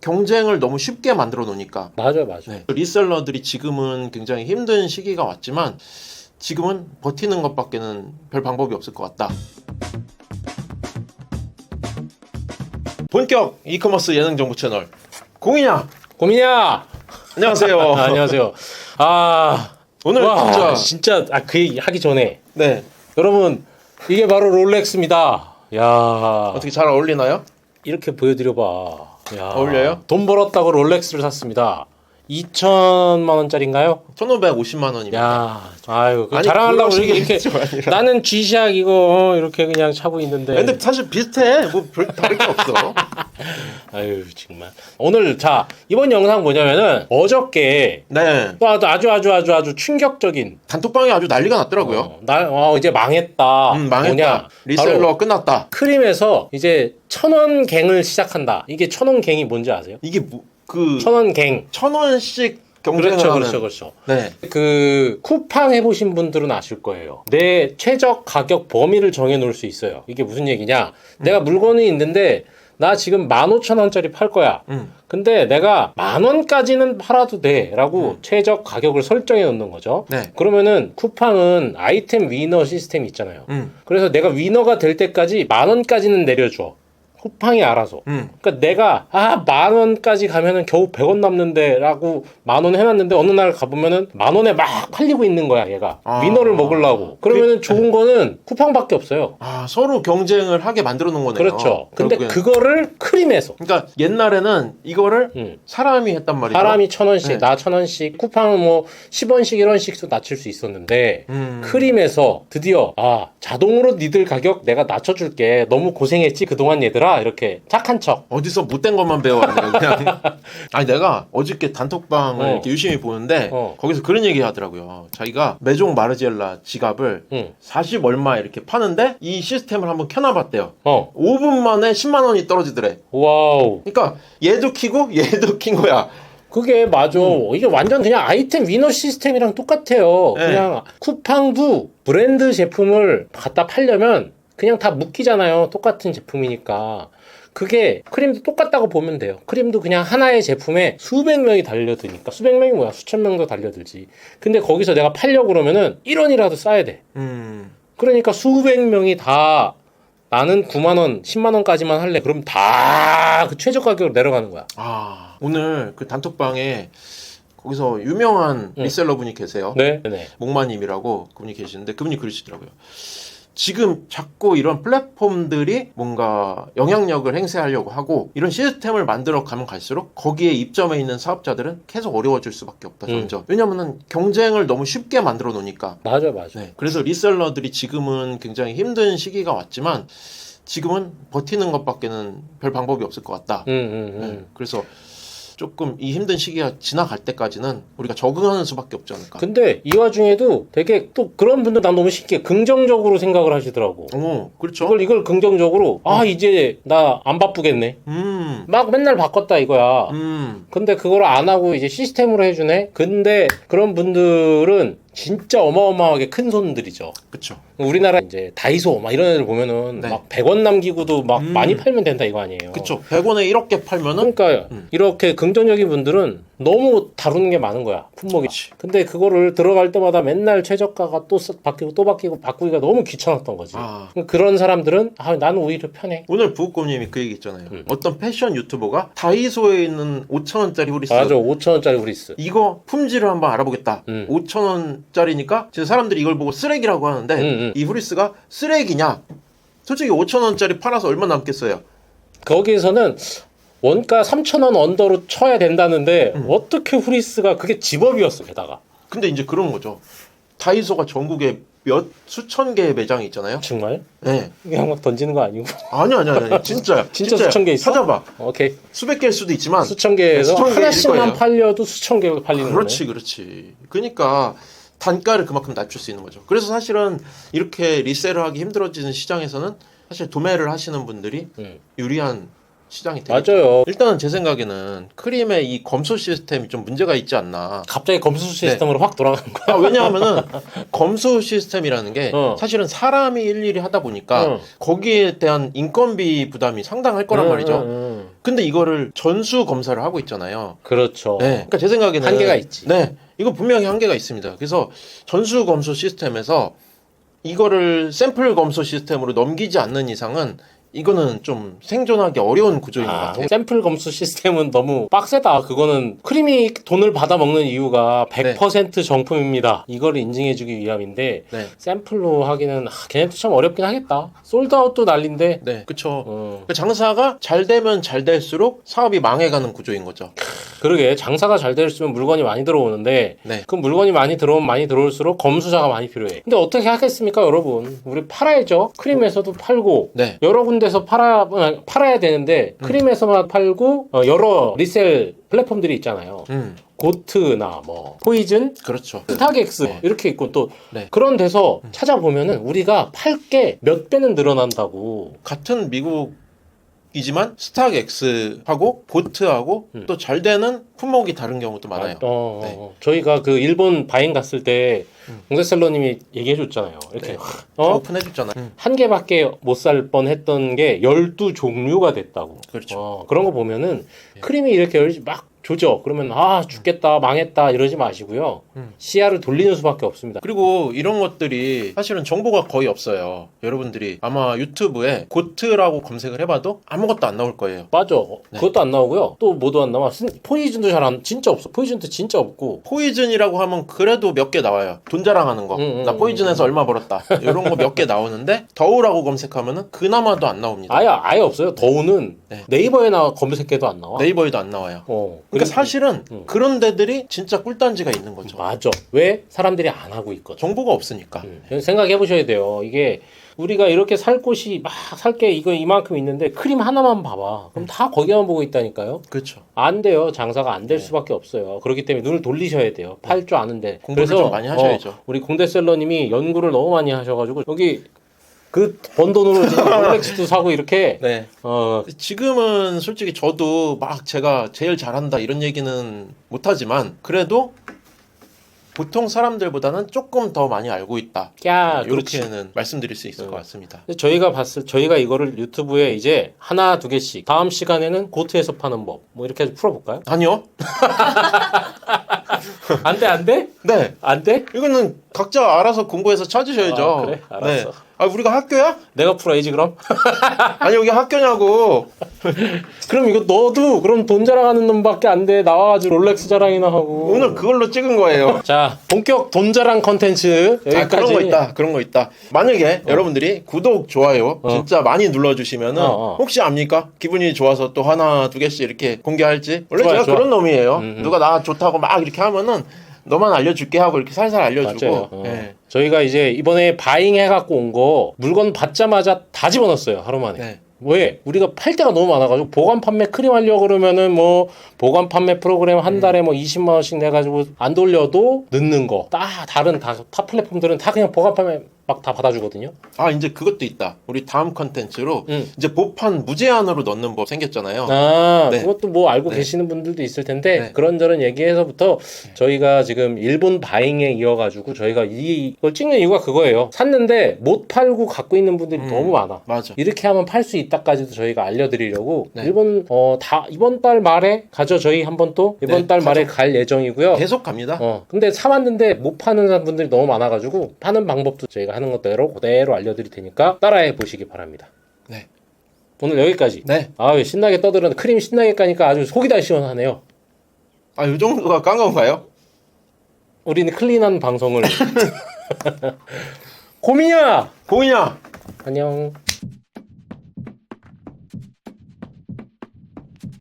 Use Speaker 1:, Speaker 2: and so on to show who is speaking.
Speaker 1: 경쟁을 너무 쉽게 만들어 놓으니까
Speaker 2: 맞아요, 맞아요.
Speaker 1: 네. 리셀러들이 지금은 굉장히 힘든 시기가 왔지만 지금은 버티는 것밖에는 별 방법이 없을 것 같다. 본격 이커머스 예능 정보 채널 공이냐
Speaker 2: 고민이야.
Speaker 1: 안녕하세요.
Speaker 2: 아, 안녕하세요. 아
Speaker 1: 오늘
Speaker 2: 와,
Speaker 1: 진짜
Speaker 2: 진짜 아, 그 얘기 하기 전에
Speaker 1: 네
Speaker 2: 여러분 이게 바로 롤렉스입니다. 야
Speaker 1: 어떻게 잘 어울리나요?
Speaker 2: 이렇게 보여드려봐. 야,
Speaker 1: 어울려요?
Speaker 2: 돈 벌었다고 롤렉스를 샀습니다. 2천만 원짜리인가요?
Speaker 1: 1,550만 원입니다.
Speaker 2: 야, 아유, 그
Speaker 1: 아니,
Speaker 2: 자랑하려고 이렇게, 이렇게. 나는 G샥 이거 이렇게 그냥 차고 있는데.
Speaker 1: 근데 사실 비슷해. 뭐 별 다를 게 없어.
Speaker 2: 아유, 정말. 오늘 자 이번 영상 뭐냐면은 어저께
Speaker 1: 네.
Speaker 2: 또 아주 아주 아주 아주 충격적인
Speaker 1: 단톡방이 아주 난리가 났더라고요.
Speaker 2: 어, 나 어, 이제 망했다.
Speaker 1: 음, 망했다.
Speaker 2: 뭐냐?
Speaker 1: 리셀러 끝났다.
Speaker 2: 크림에서 이제 천원 갱을 시작한다. 이게 천원 갱이 뭔지 아세요?
Speaker 1: 이게 뭐, 그
Speaker 2: 천원 갱.
Speaker 1: 천 원씩 경쟁을
Speaker 2: 그렇죠,
Speaker 1: 하는.
Speaker 2: 그렇죠, 그렇죠.
Speaker 1: 네.
Speaker 2: 그 쿠팡 해보신 분들은 아실 거예요. 내 최적 가격 범위를 정해놓을 수 있어요. 이게 무슨 얘기냐? 내가 물건이 있는데 나 지금 15,000원짜리 팔 거야.
Speaker 1: 음.
Speaker 2: 근데 내가 만 원까지는 팔아도 돼라고 최적 가격을 설정해 놓는 거죠.
Speaker 1: 네.
Speaker 2: 그러면은 쿠팡은 아이템 위너 시스템이 있잖아요.
Speaker 1: 음.
Speaker 2: 그래서 내가 위너가 될 때까지 만 원까지는 내려줘. 쿠팡이 알아서.
Speaker 1: 음.
Speaker 2: 그러니까 내가 아 만 원까지 가면은 겨우 100원 남는데라고 만 원 해놨는데 어느 날 가보면은 만 원에 막 팔리고 있는 거야 얘가
Speaker 1: 아.
Speaker 2: 위너를 먹으려고 그러면은 좋은 거는 쿠팡밖에 없어요
Speaker 1: 아, 서로 경쟁을 하게 만들어 놓은 거네요.
Speaker 2: 그렇죠 근데
Speaker 1: 결국엔.
Speaker 2: 그거를 크림에서
Speaker 1: 그러니까 옛날에는 이거를
Speaker 2: 음.
Speaker 1: 사람이 했단 말이죠.
Speaker 2: 사람이 천 원씩
Speaker 1: 네.
Speaker 2: 나천 원씩 쿠팡은 뭐 10원씩 1원씩도 낮출 수 있었는데
Speaker 1: 음.
Speaker 2: 크림에서 드디어 아 자동으로 니들 가격 내가 낮춰줄게 너무 고생했지 그동안 얘들아 이렇게 착한 척
Speaker 1: 어디서 못된 것만 배워왔네 그냥. 아니 내가 어저께 단톡방을
Speaker 2: 어.
Speaker 1: 이렇게 유심히 보는데
Speaker 2: 어.
Speaker 1: 거기서 그런 얘기 하더라고요. 자기가 메종 마르지엘라 지갑을
Speaker 2: 응.
Speaker 1: 40 얼마 이렇게 파는데 이 시스템을 한번 켜놔봤대요.
Speaker 2: 어
Speaker 1: 5분 만에 10만 원이 떨어지더래.
Speaker 2: 와우
Speaker 1: 그러니까 얘도 키고 얘도 킨 거야.
Speaker 2: 그게 맞아. 이게 완전 그냥 아이템 위너 시스템이랑 똑같아요.
Speaker 1: 네.
Speaker 2: 그냥 쿠팡도 브랜드 제품을 갖다 팔려면 그냥 다 묶이잖아요. 똑같은 제품이니까. 그게 크림도 똑같다고 보면 돼요. 크림도 그냥 하나의 제품에 수백 명이 달려드니까 수백 명이 뭐야 수천 명도 달려들지. 근데 거기서 내가 팔려고 그러면은 1원이라도 싸야 돼.
Speaker 1: 음.
Speaker 2: 그러니까 수백 명이 다 나는 9만 원, 10만 원까지만 할래. 그럼 다 그 최저 가격으로 내려가는 거야.
Speaker 1: 아 오늘 그 단톡방에 거기서 유명한
Speaker 2: 응.
Speaker 1: 리셀러 분이 계세요.
Speaker 2: 네, 네.
Speaker 1: 목마님이라고 그분이 계시는데 그분이 그러시더라고요. 지금 자꾸 이런 플랫폼들이 뭔가 영향력을 행사하려고 하고 이런 시스템을 만들어 가면 갈수록 거기에 입점해 있는 사업자들은 계속 어려워질 수밖에 없다
Speaker 2: 음.
Speaker 1: 점점. 왜냐면은 경쟁을 너무 쉽게 만들어 놓으니까.
Speaker 2: 맞아, 맞아.
Speaker 1: 네. 그래서 리셀러들이 지금은 굉장히 힘든 시기가 왔지만 지금은 버티는 것밖에는 별 방법이 없을 것 같다.
Speaker 2: 음, 음, 음.
Speaker 1: 네. 그래서 조금 이 힘든 시기가 지나갈 때까지는 우리가 적응하는 수밖에 없지 않을까.
Speaker 2: 근데 이 와중에도 되게 또 그런 분들 난 너무 신기해. 긍정적으로 생각을 하시더라고.
Speaker 1: 오, 그렇죠.
Speaker 2: 이걸 이걸 긍정적으로 아 이제 나 안 바쁘겠네.
Speaker 1: 음,
Speaker 2: 막 맨날 바꿨다 이거야.
Speaker 1: 음,
Speaker 2: 근데 그걸 안 하고 이제 시스템으로 해주네. 근데 그런 분들은 진짜 어마어마하게 큰 손들이죠.
Speaker 1: 그렇죠.
Speaker 2: 우리나라 이제 다이소 막 이런 애들 보면은
Speaker 1: 네.
Speaker 2: 막 100원 남기고도 막
Speaker 1: 음.
Speaker 2: 많이 팔면 된다 이거 아니에요.
Speaker 1: 그렇죠. 100원에 이렇게 팔면은
Speaker 2: 그러니까
Speaker 1: 음.
Speaker 2: 이렇게 긍정적인 분들은 너무 다루는 게 많은 거야 품목이.
Speaker 1: 그치.
Speaker 2: 근데 그거를 들어갈 때마다 맨날 최저가가 또 쓰- 바뀌고 또 바뀌고 바꾸기가 너무 귀찮았던 거지.
Speaker 1: 아,
Speaker 2: 그런 사람들은 아 나는 오히려 편해.
Speaker 1: 오늘 부국곰님이 그 얘기 있잖아요.
Speaker 2: 음.
Speaker 1: 어떤 패션 유튜버가 다이소에 있는 5천 원짜리 후리스
Speaker 2: 맞아 5천 원짜리 후리스.
Speaker 1: 이거 품질을 한번 알아보겠다.
Speaker 2: 음.
Speaker 1: 5천 원짜리니까 지금 사람들이 이걸 보고 쓰레기라고 하는데
Speaker 2: 음, 음.
Speaker 1: 이 후리스가 쓰레기냐? 솔직히 5천 원짜리 팔아서 얼마 남겠어요?
Speaker 2: 거기에서는 원가 3천 원 언더로 쳐야 된다는데
Speaker 1: 음.
Speaker 2: 어떻게 후리스가 그게 집업이었어 게다가
Speaker 1: 근데 이제 그런 거죠. 다이소가 전국에 몇 수천 개의 매장이 있잖아요.
Speaker 2: 정말
Speaker 1: 네.
Speaker 2: 그냥 막 던지는 거 아니고
Speaker 1: 아니 아니 아니 진짜야.
Speaker 2: 진짜
Speaker 1: 진짜야.
Speaker 2: 수천 개 있어?
Speaker 1: 찾아봐.
Speaker 2: 오케이
Speaker 1: 수백 개일 수도 있지만
Speaker 2: 수천 개에서
Speaker 1: 수천 개일
Speaker 2: 하나씩만. 팔려도 수천 개가 팔리는
Speaker 1: 그렇지 그렇지. 그러니까 단가를 그만큼 낮출 수 있는 거죠. 그래서 사실은 이렇게 리셀을 하기 힘들어지는 시장에서는 사실 도매를 하시는 분들이.
Speaker 2: 음.
Speaker 1: 유리한 시장이 되겠죠.
Speaker 2: 맞아요.
Speaker 1: 일단은 제 생각에는 크림의 이 검수 시스템이 좀 문제가 있지 않나.
Speaker 2: 갑자기 검수 시스템으로 확 돌아가는 거야.
Speaker 1: 아, 왜냐하면은 검수 시스템이라는 게
Speaker 2: 어.
Speaker 1: 사실은 사람이 일일이 하다 보니까
Speaker 2: 어.
Speaker 1: 거기에 대한 인건비 부담이 상당할 거란
Speaker 2: 음,
Speaker 1: 말이죠.
Speaker 2: 음, 음.
Speaker 1: 근데 이거를 전수 검사를 하고 있잖아요.
Speaker 2: 그렇죠.
Speaker 1: 네. 그러니까 제 생각에는
Speaker 2: 한계가 있지.
Speaker 1: 네. 이거 분명히 한계가 있습니다. 그래서 전수 검수 시스템에서 이거를 샘플 검수 시스템으로 넘기지 않는 이상은 이거는 좀 생존하기 어려운 구조인 것
Speaker 2: 아,
Speaker 1: 같아요.
Speaker 2: 샘플 검수 시스템은 너무 빡세다. 그거는 크림이 돈을 받아 먹는 이유가 100% 정품입니다. 이걸 인증해주기 위함인데
Speaker 1: 네.
Speaker 2: 샘플로 하기는 아, 걔네도 참 어렵긴 하겠다. 솔드아웃도 난린데.
Speaker 1: 네. 그쵸.
Speaker 2: 어,
Speaker 1: 그 장사가 잘 되면 잘 될수록 사업이 망해가는 구조인 거죠.
Speaker 2: 그러게 장사가 잘 될수록 물건이 많이 들어오는데
Speaker 1: 네.
Speaker 2: 그 물건이 많이 들어오면 많이 들어올수록 검수자가 많이 필요해. 근데 어떻게 하겠습니까, 여러분? 우리 팔아야죠. 크림에서도 팔고
Speaker 1: 네.
Speaker 2: 여러 군데서 팔아 팔아야 되는데 크림에서만 팔고 어, 여러 리셀 플랫폼들이 있잖아요.
Speaker 1: 음.
Speaker 2: 고트나 뭐 포이즌,
Speaker 1: 그렇죠.
Speaker 2: 스타렉스
Speaker 1: 네.
Speaker 2: 이렇게 있고 또
Speaker 1: 네.
Speaker 2: 그런 데서 찾아보면은 우리가 팔 게 몇 배는 늘어난다고.
Speaker 1: 같은 미국 이지만 스탁엑스하고 보트하고
Speaker 2: 음.
Speaker 1: 또잘 되는 품목이 다른 경우도 많아요.
Speaker 2: 어,
Speaker 1: 네.
Speaker 2: 저희가 그 일본 바잉 갔을 때
Speaker 1: 음.
Speaker 2: 공세셀러님이 얘기해 줬잖아요. 이렇게
Speaker 1: 네.
Speaker 2: 어?
Speaker 1: 오픈해 줬잖아요. 음.
Speaker 2: 한 개밖에 못 살 뻔했던 게 12종류가 됐다고.
Speaker 1: 그렇죠.
Speaker 2: 어, 그런 거 보면은
Speaker 1: 네.
Speaker 2: 크림이 이렇게 막 조져. 그러면 아 죽겠다 망했다 이러지 마시고요.
Speaker 1: 음.
Speaker 2: 시야를 돌리는 수밖에 없습니다.
Speaker 1: 그리고 이런 것들이 사실은 정보가 거의 없어요. 여러분들이 아마 유튜브에 고트라고 검색을 해봐도 아무것도 안 나올 거예요.
Speaker 2: 맞아.
Speaker 1: 네.
Speaker 2: 그것도 안 나오고요. 또 뭐도 안 나와. 쓴- 포이즌도 잘 안 진짜 없어. 포이즌도 진짜 없고.
Speaker 1: 포이즌이라고 하면 그래도 몇 개 나와요. 돈 자랑하는 거.
Speaker 2: 음, 음,
Speaker 1: 나 포이즌에서 얼마 벌었다. 이런 거 몇 개 나오는데 더우라고 검색하면은 그나마도 안 나옵니다.
Speaker 2: 아예 아예 없어요. 더우는
Speaker 1: 네.
Speaker 2: 네이버에 나 검색해도 안 나와.
Speaker 1: 네이버에도 안 나와요.
Speaker 2: 어.
Speaker 1: 그러니까 사실은
Speaker 2: 음.
Speaker 1: 그런 데들이 진짜 꿀단지가 있는 거죠.
Speaker 2: 맞아. 왜 사람들이 안 하고 있거든.
Speaker 1: 정보가 없으니까.
Speaker 2: 음, 생각해 보셔야 돼요. 이게 우리가 이렇게 살 곳이 막 살 게 이거 이만큼 있는데 크림 하나만 봐봐. 그럼 다 거기만 보고 있다니까요.
Speaker 1: 그렇죠.
Speaker 2: 안 돼요. 장사가 안될
Speaker 1: 네.
Speaker 2: 수밖에 없어요. 그렇기 때문에 눈을 돌리셔야 돼요. 팔 줄 아는데.
Speaker 1: 공부를 좀 많이 하셔야죠.
Speaker 2: 어, 우리 공대셀러님이 연구를 너무 많이 하셔가지고 여기 그 번 돈으로 지금 롤렉스도 사고 이렇게
Speaker 1: 네.
Speaker 2: 어
Speaker 1: 지금은 솔직히 저도 막 제가 제일 잘한다 이런 얘기는 못하지만 그래도 보통 사람들보다는 조금 더 많이 알고 있다.
Speaker 2: 야, 그렇지.
Speaker 1: 이렇게는 말씀드릴 수 있을
Speaker 2: 음.
Speaker 1: 것 같습니다.
Speaker 2: 저희가 봤을 저희가 이거를 유튜브에 이제 하나 두 개씩 다음 시간에는 고트에서 파는 법 뭐 이렇게 해서 풀어볼까요?
Speaker 1: 아니요.
Speaker 2: 안 돼, 안 돼?
Speaker 1: 네.
Speaker 2: 안 돼?
Speaker 1: 이거는 각자 알아서 공부해서 찾으셔야죠.
Speaker 2: 아, 그래? 알았어.
Speaker 1: 네. 아, 우리가 학교야?
Speaker 2: 내가 풀어야지 그럼.
Speaker 1: 아니, 여기 학교냐고.
Speaker 2: 그럼 이거 너도 그럼 돈 자랑하는 놈밖에 안 돼. 나와가지고 롤렉스 자랑이나 하고.
Speaker 1: 오늘 그걸로 찍은 거예요.
Speaker 2: 자 본격 돈 자랑 컨텐츠
Speaker 1: 아,
Speaker 2: 여기까지.
Speaker 1: 그런 거 있다. 그런 거 있다. 만약에 여러분들이 구독, 좋아요
Speaker 2: 어.
Speaker 1: 진짜 많이 눌러주시면은
Speaker 2: 어, 어.
Speaker 1: 혹시 압니까? 기분이 좋아서 또 하나, 두 개씩 이렇게 공개할지? 원래
Speaker 2: 좋아요,
Speaker 1: 제가
Speaker 2: 좋아.
Speaker 1: 그런 놈이에요.
Speaker 2: 음, 음.
Speaker 1: 누가 나 좋다고 막 이렇게 하면은 너만 알려줄게 하고 이렇게 살살 알려주고.
Speaker 2: 어.
Speaker 1: 네.
Speaker 2: 저희가 이제 이번에 바잉 해갖고 온 거 물건 받자마자 다 집어넣었어요 하루 만에.
Speaker 1: 네.
Speaker 2: 왜? 우리가 팔 때가 너무 많아가지고 보관 판매 크림 하려고 그러면은 뭐 보관 판매 프로그램 한 달에 뭐 20만 원씩 내가지고 안 돌려도 늦는 거. 다 다른 다 타 플랫폼들은 다 그냥 보관 판매 막 다 받아주거든요.
Speaker 1: 아, 이제 그것도 있다. 우리 다음 컨텐츠로
Speaker 2: 음.
Speaker 1: 이제 보판 무제한으로 넣는 법 생겼잖아요.
Speaker 2: 아,
Speaker 1: 네.
Speaker 2: 그것도 뭐 알고
Speaker 1: 네.
Speaker 2: 계시는 분들도 있을 텐데
Speaker 1: 네.
Speaker 2: 그런저런 얘기해서부터 저희가 지금 일본 바잉에 이어가지고 저희가 이- 이걸 찍는 이유가 그거예요. 샀는데 못 팔고 갖고 있는 분들이
Speaker 1: 음.
Speaker 2: 너무 많아.
Speaker 1: 맞아.
Speaker 2: 이렇게 하면 팔 수 있다까지도 저희가 알려드리려고
Speaker 1: 네.
Speaker 2: 일본 어 다 이번 달 말에 가죠 저희 한번 또 이번
Speaker 1: 네,
Speaker 2: 달 말에
Speaker 1: 가죠.
Speaker 2: 갈 예정이고요.
Speaker 1: 계속 갑니다.
Speaker 2: 어 근데 사왔는데 못 파는 분들이 너무 많아가지고 파는 방법도 저희가 하는 것대로 그대로 알려드릴 테니까 따라해 보시기 바랍니다.
Speaker 1: 네.
Speaker 2: 오늘 여기까지.
Speaker 1: 네.
Speaker 2: 아 신나게 떠들었는데 크림 신나게 까니까 아주 속이 다 시원하네요.
Speaker 1: 아, 이 정도가 깐 건가요?
Speaker 2: 우리는 클린한 방송을 고민이야
Speaker 1: 고이냐?
Speaker 2: 안녕.